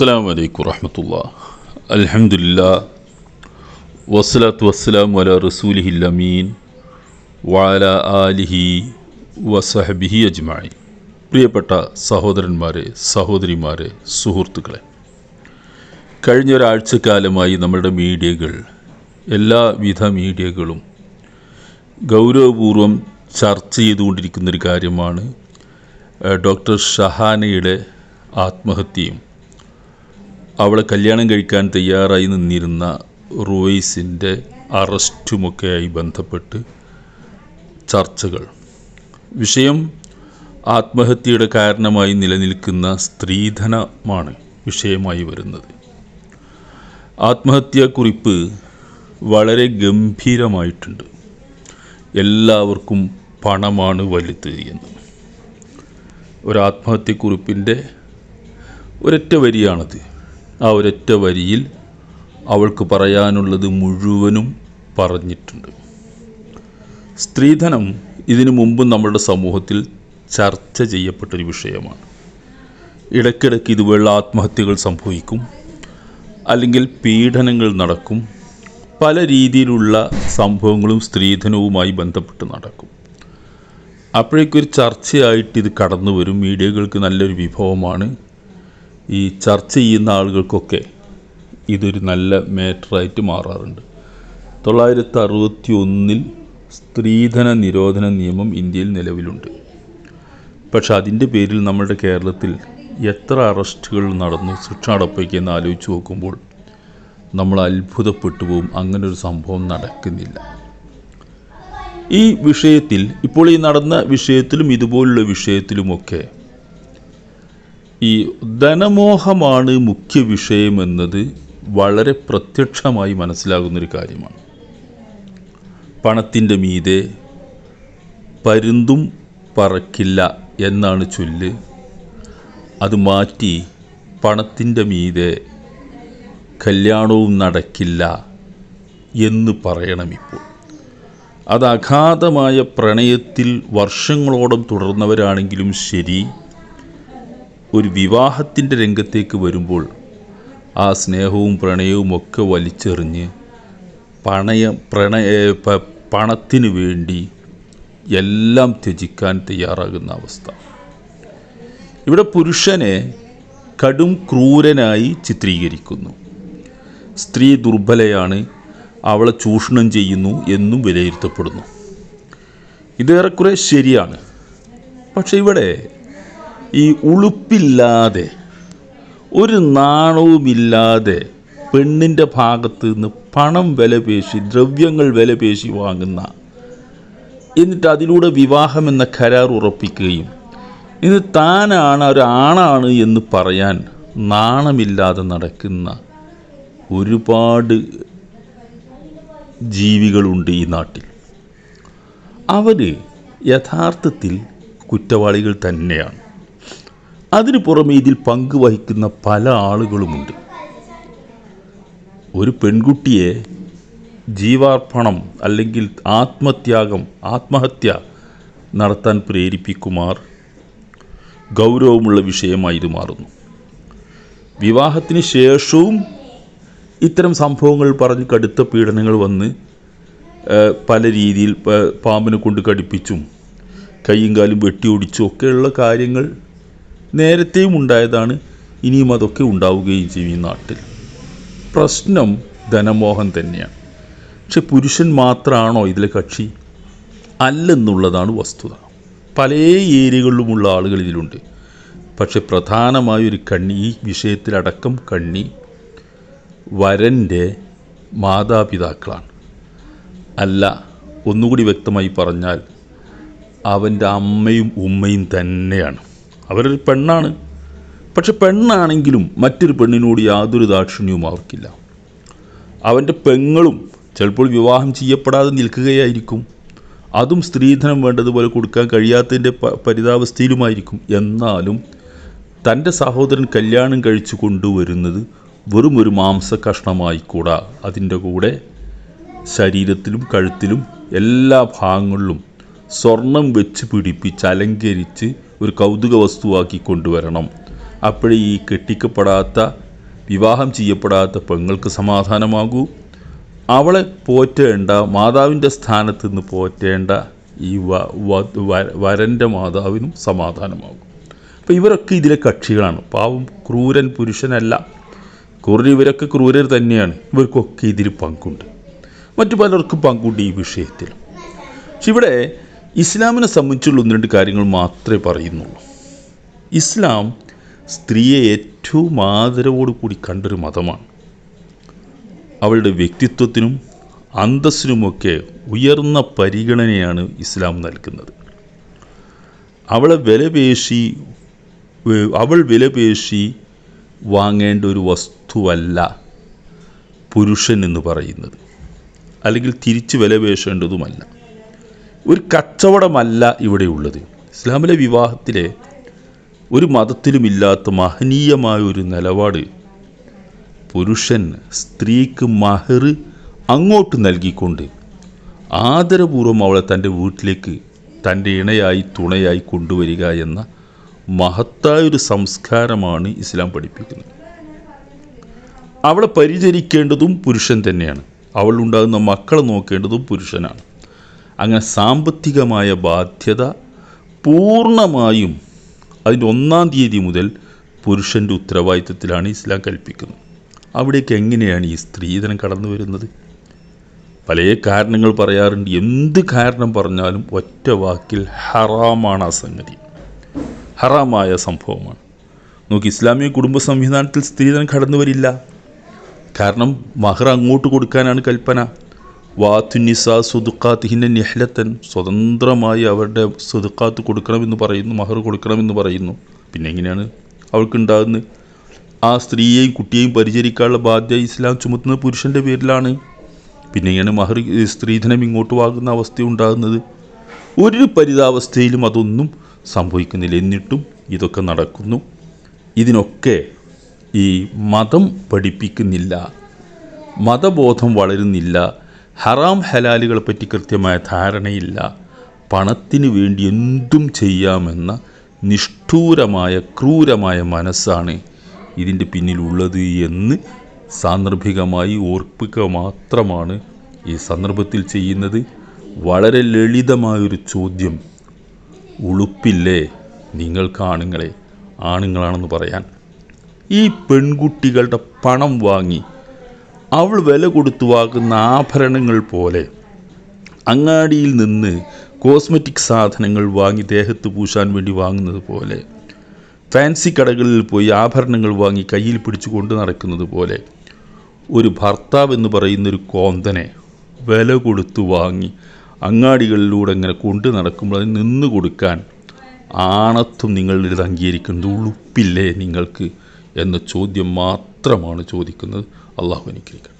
അസ്സാം വലൈക്കും വറഹമത്തുള്ള. അലഹമുല്ല വസ്സലാത്തു വസ്സലാം വല റസൂലിഹി അമീൻ വാല ആലിഹി വസഹബിഹി അജ്മായി പ്രിയപ്പെട്ട സഹോദരന്മാരെ സഹോദരിമാരെ സുഹൃത്തുക്കളെ കഴിഞ്ഞ ഒരാഴ്ചക്കാലമായി നമ്മുടെ മീഡിയകൾ എല്ലാവിധ മീഡിയകളും ഗൗരവപൂർവം ചർച്ച ചെയ്തുകൊണ്ടിരിക്കുന്നൊരു കാര്യമാണ് ഡോക്ടർ ഷഹാനയുടെ ആത്മഹത്യയും. അവളെ കല്യാണം കഴിക്കാൻ തയ്യാറായി നിന്നിരുന്ന റോയിസിന്റെ അറസ്റ്റുമൊക്കെയായി ബന്ധപ്പെട്ട് ചർച്ചകൾ. വിഷയം ആത്മഹത്യയുടെ കാരണമായി നിലനിൽക്കുന്ന സ്ത്രീധനമാണ് വിഷയമായി വരുന്നത്. ആത്മഹത്യാക്കുറിപ്പ് വളരെ ഗംഭീരമായിട്ടുണ്ട്. എല്ലാവർക്കും പണമാണ് വലുത് എന്ന് ഒരു ആത്മഹത്യക്കുറിപ്പിന്റെ ഒരൊറ്റ വരിയാണത്. ആ ഒരൊറ്റ വരിയിൽ അവൾക്ക് പറയാനുള്ളത് മുഴുവനും പറഞ്ഞിട്ടുണ്ട്. സ്ത്രീധനം ഇതിനു മുമ്പ് നമ്മുടെ സമൂഹത്തിൽ ചർച്ച ചെയ്യപ്പെട്ടൊരു വിഷയമാണ്. ഇടയ്ക്കിടയ്ക്ക് ഇതുപോലുള്ള ആത്മഹത്യകൾ സംഭവിക്കും അല്ലെങ്കിൽ പീഡനങ്ങൾ നടക്കും പല രീതിയിലുള്ള സംഭവങ്ങളും സ്ത്രീധനവുമായി ബന്ധപ്പെട്ട് നടക്കും. അപ്പോഴേക്കൊരു ചർച്ചയായിട്ട് ഇത് കടന്നു വരും മീഡിയകൾക്ക് നല്ലൊരു വിഭവമാണ് ഈ ചർച്ച ചെയ്യുന്ന ആളുകൾക്കൊക്കെ ഇതൊരു നല്ല മാറ്ററായിട്ട് മാറാറുണ്ട്. തൊള്ളായിരത്തി അറുപത്തി ഒന്നിൽ സ്ത്രീധന നിരോധന നിയമം ഇന്ത്യയിൽ നിലവിലുണ്ട്. പക്ഷെ അതിന്റെ പേരിൽ നമ്മുടെ കേരളത്തിൽ എത്ര അറസ്റ്റുകൾ നടന്നു ശിക്ഷ എന്ന് ആലോചിച്ച് നോക്കുമ്പോൾ നമ്മൾ അത്ഭുതപ്പെട്ടു പോകും അങ്ങനെ ഒരു സംഭവം നടക്കുന്നില്ല. ഈ വിഷയത്തിൽ ഇപ്പോൾ ഈ നടന്ന വിഷയത്തിലും ഇതുപോലുള്ള വിഷയത്തിലുമൊക്കെ ഈ ധനമോഹമാണ് മുഖ്യ വിഷയമെന്നത് വളരെ പ്രത്യക്ഷമായി മനസ്സിലാകുന്നൊരു കാര്യമാണ്. പണത്തിന്റെ മീതെ പരുന്തും പറക്കില്ല എന്നാണ് ചൊല്ല്. അത് മാറ്റി പണത്തിന്റെ മീതെ കല്യാണവും നടക്കില്ല എന്ന് പറയണം ഇപ്പോൾ അത് അഗാധമായ പ്രണയത്തിൽ വർഷങ്ങളോളം തുടർന്നവരാണെങ്കിലും ശരി ഒരു വിവാഹത്തിന്റെ രംഗത്തേക്ക് വരുമ്പോൾ ആ സ്നേഹവും പ്രണയവും ഒക്കെ വലിച്ചെറിഞ്ഞ് പണയ പ്രണയ പണത്തിന് വേണ്ടി എല്ലാം ത്യജിക്കാൻ തയ്യാറാകുന്ന അവസ്ഥ. ഇവിടെ പുരുഷനെ കടും ക്രൂരനായി ചിത്രീകരിക്കുന്നു. സ്ത്രീ ദുർബലയാണ് അവളെ ചൂഷണം ചെയ്യുന്നു എന്നും വിലയിരുത്തപ്പെടുന്നു. ഇതേറെക്കുറെ ശരിയാണ്. പക്ഷെ ഇവിടെ ഈ ഉളുപ്പില്ലാതെ ഒരു നാണവുമില്ലാതെ പെണ്ണിന്റെ ഭാഗത്ത് നിന്ന് പണം വിലപേശി ദ്രവ്യങ്ങൾ വിലപേശി വാങ്ങുന്ന എന്നിട്ട് അതിലൂടെ വിവാഹം എന്ന കരാർ ഉറപ്പിക്കുകയും ഇത് താനാണ് ഒരാണാണ് എന്ന് പറയാൻ നാണമില്ലാതെ നടക്കുന്ന ഒരുപാട് ജീവികളുണ്ട് ഈ നാട്ടിൽ. അവർ യഥാർത്ഥത്തിൽ കുറ്റവാളികൾ തന്നെയാണ്. അതിനു പുറമെ ഇതിൽ പങ്കുവഹിക്കുന്ന പല ആളുകളുമുണ്ട്. ഒരു പെൺകുട്ടിയെ ജീവാർപ്പണം അല്ലെങ്കിൽ ആത്മത്യാഗം ആത്മഹത്യ നടത്താൻ പ്രേരിപ്പിക്കുമാർ ഗൗരവമുള്ള വിഷയമായി ഇത് മാറുന്നു. വിവാഹത്തിന് ശേഷവും ഇത്തരം സംഭവങ്ങൾ പറഞ്ഞ് കടുത്ത പീഡനങ്ങൾ വന്ന് പല രീതിയിൽ പാമ്പിനെ കൊണ്ട് കടിപ്പിച്ചും കൈയും കാലും വെട്ടി വെട്ടിയൊടിച്ചും ഒക്കെയുള്ള കാര്യങ്ങൾ നേരത്തെയും ഉണ്ടായതാണ് ഇനിയും അതൊക്കെ ഉണ്ടാവുകയും ചെയ്യും ഈ നാട്ടിൽ. പ്രശ്നം ധനമോഹം തന്നെയാണ്. പക്ഷെ പുരുഷൻ മാത്രമാണോ ഇതിലെ കക്ഷി? അല്ലെന്നുള്ളതാണ് വസ്തുത. പല ഏരിയകളിലുമുള്ള ആളുകൾ ഇതിലുണ്ട്. പക്ഷെ പ്രധാനമായൊരു കണ്ണി ഈ വിഷയത്തിലടക്കം കണ്ണി വരന്റെ മാതാപിതാക്കളാണ്. അല്ല ഒന്നുകൂടി വ്യക്തമായി പറഞ്ഞാൽ അവന്റെ അമ്മയും ഉമ്മയും തന്നെയാണ്. അവരൊരു പെണ്ണാണ്. പക്ഷെ പെണ്ണാണെങ്കിലും മറ്റൊരു പെണ്ണിനോട് യാതൊരു ദാക്ഷിണ്യവും അവർക്കില്ല. അവന്റെ പെങ്ങളും ചിലപ്പോൾ വിവാഹം ചെയ്യപ്പെടാതെ നിൽക്കുകയായിരിക്കും. അതും സ്ത്രീധനം വേണ്ടതുപോലെ കൊടുക്കാൻ കഴിയാത്തതിന്റെ പരിതാവസ്ഥയിലുമായിരിക്കും എന്നാലും തന്റെ സഹോദരൻ കല്യാണം കഴിച്ചു കൊണ്ടുവരുന്നത് വെറും ഒരു മാംസ കഷ്ണമായിക്കൂടാ അതിന്റെ കൂടെ ശരീരത്തിലും കഴുത്തിലും എല്ലാ ഭാഗങ്ങളിലും സ്വർണം വെച്ച് പിടിപ്പിച്ച് അലങ്കരിച്ച് ഒരു കൗതുക വസ്തുവാക്കി കൊണ്ടുവരണം. അപ്പോഴേ ഈ കെട്ടിക്കപ്പെടാത്ത വിവാഹം ചെയ്യപ്പെടാത്ത പെങ്ങൾക്ക് സമാധാനമാകൂ. അവളെ പോറ്റേണ്ട മാതാവിന്റെ സ്ഥാനത്ത് നിന്ന് പോറ്റേണ്ട ഈ വരന്റെ മാതാവിനും സമാധാനമാകും. അപ്പോൾ ഇവരൊക്കെ ഇതിലെ കക്ഷികളാണ്. പാവം ക്രൂരൻ പുരുഷനല്ല. ക്രൂരൻ ഇവരൊക്കെ ക്രൂരർ തന്നെയാണ്. ഇവർക്കൊക്കെ ഇതിൽ പങ്കുണ്ട്. മറ്റു പലർക്കും പങ്കുണ്ട് ഈ വിഷയത്തിൽ. പക്ഷെ ഇവിടെ ഇസ്ലാമിനെ സംബന്ധിച്ചുള്ള ഒന്ന് രണ്ട് കാര്യങ്ങൾ മാത്രമേ പറയുന്നുള്ളൂ. ഇസ്ലാം സ്ത്രീയെ ഏറ്റവും ആദരവോടു കൂടി കണ്ടൊരു മതമാണ്. അവളുടെ വ്യക്തിത്വത്തിനും അന്തസ്സിനുമൊക്കെ ഉയർന്ന പരിഗണനയാണ് ഇസ്ലാം നൽകുന്നത്. അവളെ വിലപേശി അവൾ വിലപേശി വാങ്ങേണ്ട ഒരു വസ്തുവല്ല പുരുഷൻ എന്ന് പറയുന്നത്. അല്ലെങ്കിൽ തിരിച്ച് വിലപേശേണ്ടതുമല്ല ഒരു കച്ചവടമല്ല ഇവിടെയുള്ളത് ഇസ്ലാമിലെ വിവാഹത്തിലെ ഒരു മതത്തിലുമില്ലാത്ത മഹനീയമായ ഒരു നിലപാട് പുരുഷൻ സ്ത്രീക്ക് മഹർ അങ്ങോട്ട് നൽകിക്കൊണ്ട് ആദരപൂർവം അവളെ തന്റെ വീട്ടിലേക്ക് തന്റെ ഇണയായി തുണയായി കൊണ്ടുവരിക എന്ന മഹത്തായൊരു സംസ്കാരമാണ് ഇസ്ലാം പഠിപ്പിക്കുന്നത്. അവളെ പരിചരിക്കേണ്ടതും പുരുഷൻ തന്നെയാണ്. അവളുണ്ടാകുന്ന മക്കളെ നോക്കേണ്ടതും പുരുഷനാണ്. അങ്ങനെ സാമ്പത്തികമായ ബാധ്യത പൂർണമായും അതിന്റെ ഒന്നാം തീയതി മുതൽ പുരുഷന്റെ ഉത്തരവാദിത്വത്തിലാണ് ഇസ്ലാം കൽപ്പിക്കുന്നത്. അവിടേക്ക് എങ്ങനെയാണ് ഈ സ്ത്രീധനം കടന്നു വരുന്നത്? പല കാരണങ്ങൾ പറയാറുണ്ട്. എന്ത് കാരണം പറഞ്ഞാലും ഒറ്റ വാക്കിൽ ഹറാമാണ് ആ സംഗതി. ഹറാമായ സംഭവമാണ്. നോക്കി ഇസ്ലാമിക കുടുംബ സംവിധാനത്തിൽ സ്ത്രീധനം കടന്നു വരില്ല. കാരണം മഹർ അങ്ങോട്ട് കൊടുക്കാനാണ് കൽപ്പന. വാത്തുനിസ സുദുക്കാത്തിഹിന്റെ നിഹ്ലത്തൻ സ്വതന്ത്രമായി അവരുടെ സുദുഖാത്ത് കൊടുക്കണമെന്ന് പറയുന്നു മഹർ കൊടുക്കണമെന്ന് പറയുന്നു. പിന്നെ എങ്ങനെയാണ് അവൾക്കുണ്ടാകുന്നത് ആ സ്ത്രീയെയും കുട്ടിയെയും പരിചരിക്കാനുള്ള ബാധ്യത ഇസ്ലാം ചുമത്തുന്ന പുരുഷന്റെ പേരിലാണ്. പിന്നെ ഇങ്ങനെ മഹർ സ്ത്രീധനം ഇങ്ങോട്ട് വാങ്ങുന്ന അവസ്ഥ ഉണ്ടാകുന്നത്? ഒരു പരിതാവസ്ഥയിലും അതൊന്നും സംഭവിക്കുന്നില്ല. എന്നിട്ടും ഇതൊക്കെ നടക്കുന്നു. ഇതിനൊക്കെ ഈ മതം പഠിപ്പിക്കുന്നില്ല. മതബോധം വളരുന്നില്ല. ഹറാം ഹലാലുകളെ പറ്റി കൃത്യമായ ധാരണയില്ല. പണത്തിന് വേണ്ടി എന്തും ചെയ്യാമെന്ന നിഷ്ഠൂരമായ ക്രൂരമായ മനസ്സാണ് ഇതിന്റെ പിന്നിലുള്ളത് എന്ന് സാന്ദർഭികമായി ഓർപ്പിക്കുക മാത്രമാണ് ഈ സന്ദർഭത്തിൽ ചെയ്യുന്നത്. വളരെ ലളിതമായൊരു ചോദ്യം. ഉളുപ്പില്ലേ? നിങ്ങൾക്ക് ആണുങ്ങളെ ആണുങ്ങളാണെന്ന് പറയാൻ. ഈ പെൺകുട്ടികളുടെ പണം വാങ്ങി അവൾ വില കൊടുത്തു വാങ്ങുന്ന ആഭരണങ്ങൾ പോലെ. അങ്ങാടിയിൽ നിന്ന് കോസ്മെറ്റിക് സാധനങ്ങൾ വാങ്ങി ദേഹത്ത് പൂശാൻ വേണ്ടി വാങ്ങുന്നത് പോലെ. ഫാൻസി കടകളിൽ പോയി ആഭരണങ്ങൾ വാങ്ങി കയ്യിൽ പിടിച്ചു കൊണ്ട് നടക്കുന്നത് പോലെ. ഒരു ഭർത്താവ് എന്ന് പറയുന്ന ഒരു കോന്തനെ വില കൊടുത്തു വാങ്ങി അങ്ങാടികളിലൂടെ ഇങ്ങനെ കൊണ്ടു നടക്കുമ്പോൾ അതിന് നിന്ന് കൊടുക്കാൻ ആണത്വം നിങ്ങളുടെ ഇത് അംഗീകരിക്കുന്നത് ഉളുപ്പില്ലേ നിങ്ങൾക്ക്? എന്ന ചോദ്യം മാത്രമാണ് ചോദിക്കുന്നത്. Allahu enikrikan.